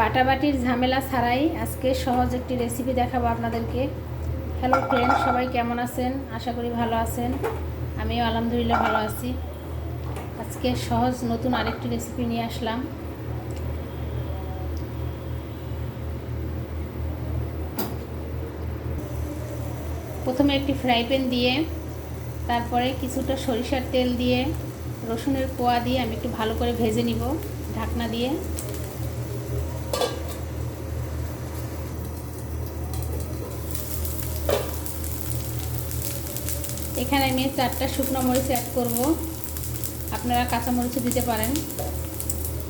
বাটাবাটির ঝামেলা ছাড়াই আজকে সহজ একটি রেসিপি দেখাবো আপনাদেরকে। হ্যালো ফ্রেন্ড সবাই কেমন আছেন? আশা করি ভালো আছেন। আমিও আলহামদুলিল্লাহ ভালো আছি। আজকে সহজ নতুন আরেকটি রেসিপি নিয়ে আসলাম। প্রথমে একটি ফ্রাই প্যান দিয়ে, তারপরে কিছুটা সরিষার তেল দিয়ে, রসুনের কোয়া দিয়ে আমি একটু ভালো করে ভেজে নিব ঢাকনা দিয়ে। এখানে আমি চারটা শুকনো মরিচ অ্যাড করব। আপনারা কাঁচা মরিচও দিতে পারেন।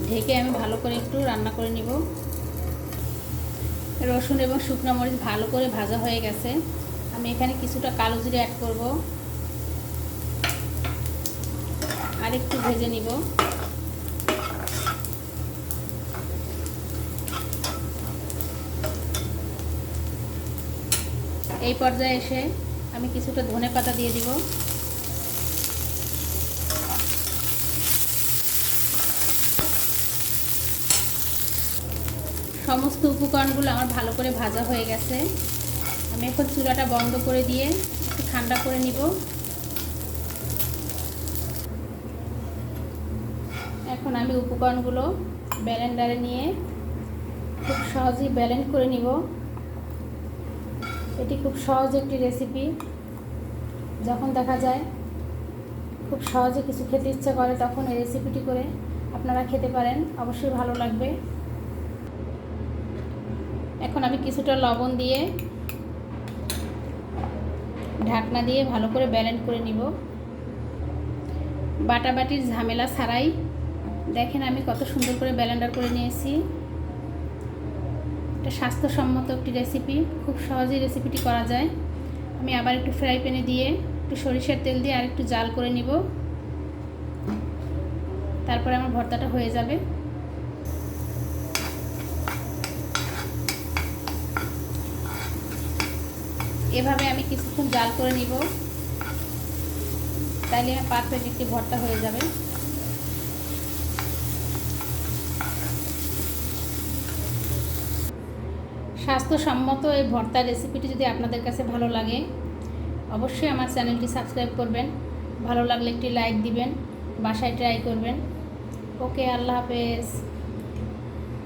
ঢেকে আমি ভালো করে একটু রান্না করে নিব। রসুন এবং শুকনো মরিচ ভালো করে ভাজা হয়ে গেছে। আমি এখানে কিছুটা কালো জিরে অ্যাড করব। আর একটু ভেজে নিব। এই পর্যায়ে এসে আমি কিছুটা ধনে পাতা দিয়ে দিব। সমস্ত উপকরণগুলো আমার ভালো করে ভাজা হয়ে গেছে। আমি এখন চুলাটা বন্ধ করে দিয়ে একটু ঠান্ডা করে নিব। এখন আমি উপকরণগুলো ব্যালেন্ডারে নিয়ে খুব সহজেই ব্যালেন্ড করে নিব। এটি খুব সহজ একটি রেসিপি যখন দেখা যায় খুব সহজে কিছু খেতে ইচ্ছা করে, তখন এই রেসিপিটি করে আপনারা খেতে পারেন। অবশ্যই ভালো লাগবে। এখন আমি কিছুটা লবণ দিয়ে ঢাকনা দিয়ে ভালো করে ব্যালেন্ড করে নিব। বাটাবাটির ঝামেলা ছাড়াই দেখেন আমি কত সুন্দর করে ব্যালেন্ডার করে নিয়েছি। এটা স্বাস্থ্যসম্মত একটি রেসিপি খুব সহজেই রেসিপিটি করা যায়। আমি আবার একটু ফ্রাই প্যানে দিয়ে একটু সরিষার তেল দিয়ে আর একটু জাল করে নিব। তারপরে আমার ভর্তাটা হয়ে যাবে। এভাবে আমি কিছুক্ষণ জাল করে নিব। তাইলে আমার পারফেক্ট একটি ভর্তা হয়ে যাবে। স্বাস্থ্যসম্মত এই ভর্তা রেসিপিটি যদি আপনাদের কাছে ভালো লাগে, অবশ্যই আমার চ্যানেলটি সাবস্ক্রাইব করবেন। ভালো লাগলে একটি লাইক দিবেন, বাসায় ট্রাই করবেন। ওকে আল্লাহ হাফেজ।